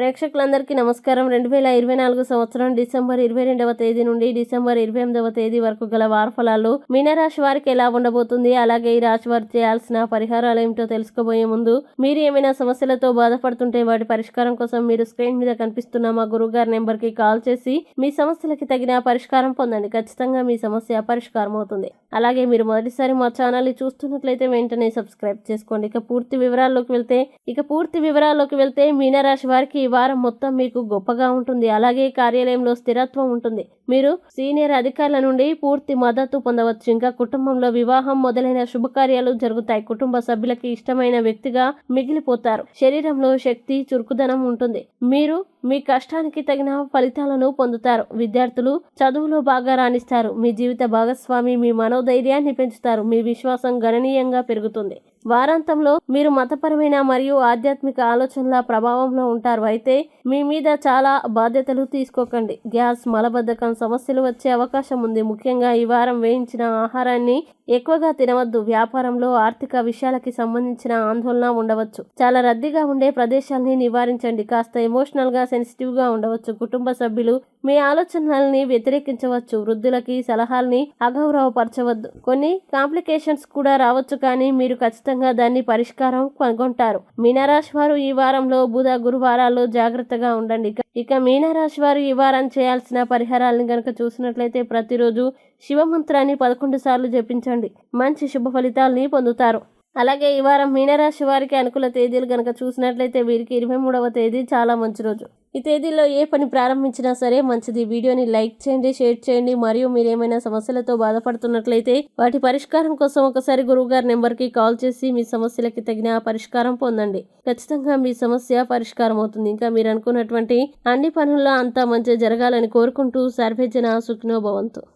ప్రేక్షకులందరికీ నమస్కారం. రెండు వేల ఇరవై నాలుగు సంవత్సరం డిసెంబర్ ఇరవై రెండవ తేదీ నుండి డిసెంబర్ ఇరవై ఎనిమిదవ తేదీ వరకు గల వారఫలాలు మీనరాశి వారికి ఎలా ఉండబోతుంది? అలాగే ఈ రాశి వారు చేయాల్సిన పరిహారాలు ఏమిటో తెలుసుకోబోయే ముందు మీరు ఏమైనా సమస్యలతో బాధపడుతుంటే వాటి పరిష్కారం కోసం మీరు స్క్రీన్ మీద కనిపిస్తున్న మా గురువు గారి నెంబర్కి కాల్ చేసి మీ సమస్యలకి తగిన పరిష్కారం పొందండి. ఖచ్చితంగా మీ సమస్య పరిష్కారం అవుతుంది. అలాగే మీరు మొదటిసారి మా ఛానల్ని చూస్తున్నట్లయితే వెంటనే సబ్స్క్రైబ్ చేసుకోండి. ఇక పూర్తి వివరాల్లోకి వెళ్తే ఇక పూర్తి వివరాల్లోకి వెళ్తే మీనరాశి వారికి వారం మొత్తం మీకు గొప్పగా ఉంటుంది. అలాగే కార్యాలయంలో స్థిరత్వం ఉంటుంది. మీరు సీనియర్ అధికారుల నుండి పూర్తి మద్దతు పొందవచ్చు. ఇంకా కుటుంబంలో వివాహం మొదలైన శుభకార్యాలు జరుగుతాయి. కుటుంబ సభ్యులకి ఇష్టమైన వ్యక్తిగా మిగిలిపోతారు. శరీరంలో శక్తి చురుకుదనం ఉంటుంది. మీరు మీ కష్టానికి తగిన ఫలితాలను పొందుతారు. విద్యార్థులు చదువులో బాగా రాణిస్తారు. మీ జీవిత భాగస్వామి మీ మనోధైర్యాన్ని పెంచుతారు. మీ విశ్వాసం గణనీయంగా పెరుగుతుంది. వారాంతంలో మీరు మతపరమైన మరియు ఆధ్యాత్మిక ఆలోచనల ప్రభావంలో ఉంటారు. అయితే మీ మీద చాలా బాధ్యతలు తీసుకోకండి. గ్యాస్ మలబద్ధకం సమస్యలు వచ్చే అవకాశం ఉంది. ముఖ్యంగా ఈ వారం వేయించిన ఆహారాన్ని ఎక్కువగా తినవద్దు. వ్యాపారంలో ఆర్థిక విషయాలకి సంబంధించిన ఆందోళన ఉండవచ్చు. చాలా రద్దీగా ఉండే ప్రదేశాల్ని నివారించండి. కాస్త ఎమోషనల్గా సెన్సిటివ్గా ఉండవచ్చు. కుటుంబ సభ్యులు మీ ఆలోచనల్ని వ్యతిరేకించవచ్చు. వృద్ధులకి సలహాల్ని అగౌరవపరచవద్దు. కొన్ని కాంప్లికేషన్స్ కూడా రావచ్చు కానీ మీరు ఖచ్చితంగా దాన్ని పరిష్కారం కనుగొంటారు. మీనరాశి వారు ఈ వారంలో బుధ గురువారాల్లో జాగ్రత్తగా ఉండండి. ఇక- మీనరాశి వారు ఈ వారం చేయాల్సిన పరిహారాలను గనక చూసినట్లయితే ప్రతిరోజు శివమంత్రాన్ని పదకొండు సార్లు జపించండి. మంచి శుభ ఫలితాల్ని పొందుతారు. అలాగే ఈ వారం మీనరాశి వారికి అనుకూల తేదీలు గనక చూసినట్లయితే వీరికి ఇరవై మూడవ తేదీ చాలా మంచి రోజు. ఈ తేదీలో ఏ పని ప్రారంభించినా సరే మంచిది. వీడియోని లైక్ చేయండి షేర్ చేయండి. మరియు మీరు ఏమైనా సమస్యలతో బాధపడుతున్నట్లయితే వాటి పరిష్కారం కోసం ఒకసారి గురువుగారి నెంబర్కి కాల్ చేసి మీ సమస్యలకి తగిన పరిష్కారం పొందండి. ఖచ్చితంగా మీ సమస్య పరిష్కారం అవుతుంది. ఇంకా మీరు అనుకున్నటువంటి అన్ని పనుల్లో అంతా మంచి జరగాలని కోరుకుంటూ సర్వేజన సుఖినో భవంతు.